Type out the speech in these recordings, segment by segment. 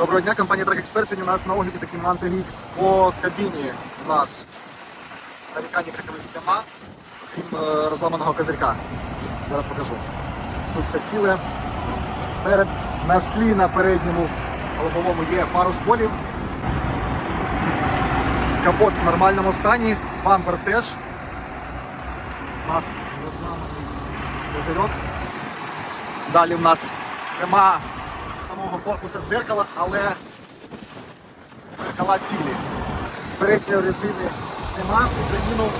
Доброго дня, компанія Track Expert. У нас на огляді Manto X. По кабіні у нас нарікань крикових нема, крім е, розламаного козирка. Зараз покажу. Тут все ціле. Перед, на склі на передньому лобовому є пару сколів. Капот в нормальному стані, бампер теж. У нас розламаний козирьок. Далі в нас нема самого корпуса дзеркала, але дзеркала цілі. Передньої резини нема, заміну.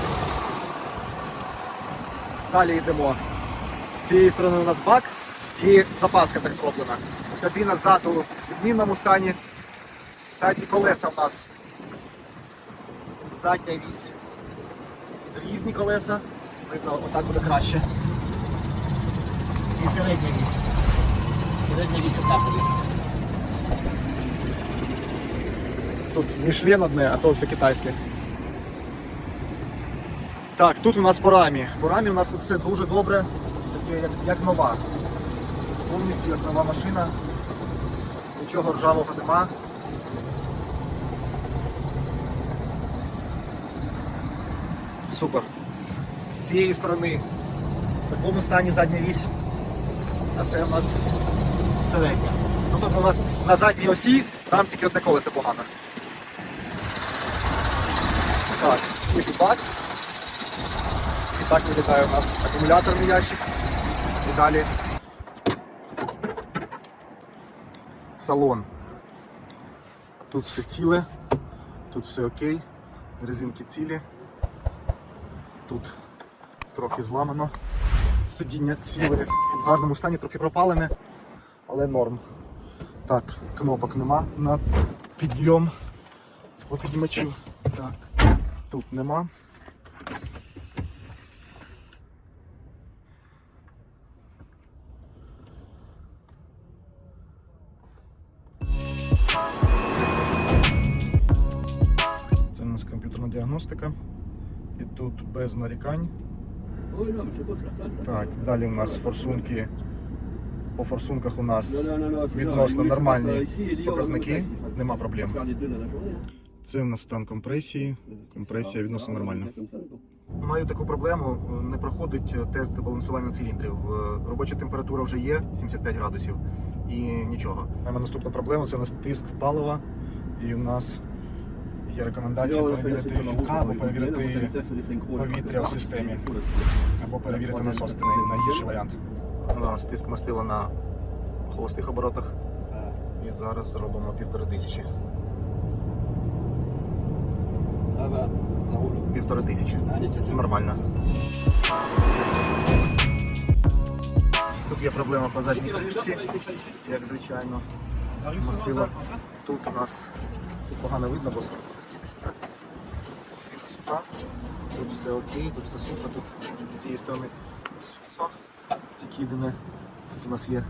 Далі йдемо. З цієї сторони у нас бак і запаска так зроблена. Кабіна ззаду в відмінному стані. Задні колеса у нас. Задня вісь. Різні колеса. Видно, отак буде краще. І середня вісь. Середня вісь отак буде. Тут Мішлен одне, а то все китайське. Так, тут у нас по рамі. По рамі у нас тут все дуже добре, таке як, як нова. Повністю як нова машина. Нічого ржавого нема. Супер. З цієї сторони в такому стані задня вісь. А це у нас середня. Ну, тобто у нас на задній осі там тільки одне колесо погано. Так, і бак. І так виглядає у нас акумуляторний ящик. І далі салон. Тут все ціле, тут все окей, резинки цілі. Тут трохи зламано. Сидіння ціле в гарному стані, трохи пропалене, але норм. Так, кнопок нема на підйом склопіднімачів. Так, тут нема. Це у нас комп'ютерна діагностика. І тут без нарікань. Так, далі у нас форсунки. По форсунках у нас відносно нормальні показники, нема проблем. Це у нас стан компресії. Компресія відносно нормальна. Маю таку проблему, не проходить тест балансування циліндрів. Е, Робоча температура вже є 75 градусів і нічого. Маємо наступну проблему це у нас тиск палива. І у нас є рекомендація перевірити фільтра або перевірити повітря в системі, або перевірити насос. Це найгірший варіант. У нас тиск мастила на холостих оборотах. І зараз зробимо півтори тисячі. Півтори тисячі. Нормально. Тут є проблема по задній кришці, як звичайно. Мастило. Тут у нас тут погано видно, бо це світить так. Тут все окей, тут все сухо, тут з цієї сторони. Тільки тут у нас є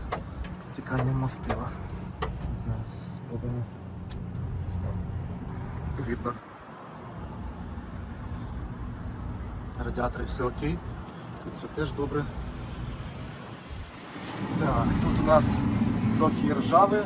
підтікання мастила. Зараз спробуємо. Ось там Видно. Радіатори все окей. Тут все теж добре. Так, тут у нас трохи ржаве.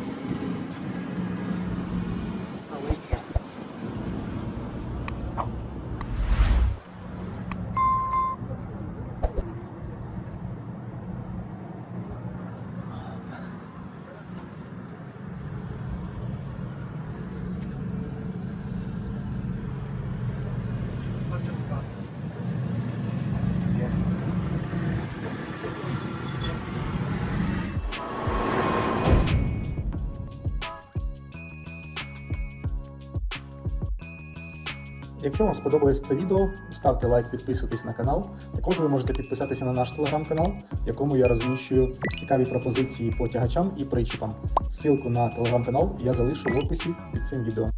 Якщо вам сподобалось це відео, ставте лайк, підписуйтесь на канал. Також ви можете підписатися на наш телеграм-канал, в якому я розміщую цікаві пропозиції по тягачам і причіпам. Ссылку на телеграм-канал я залишу в описі під цим відео.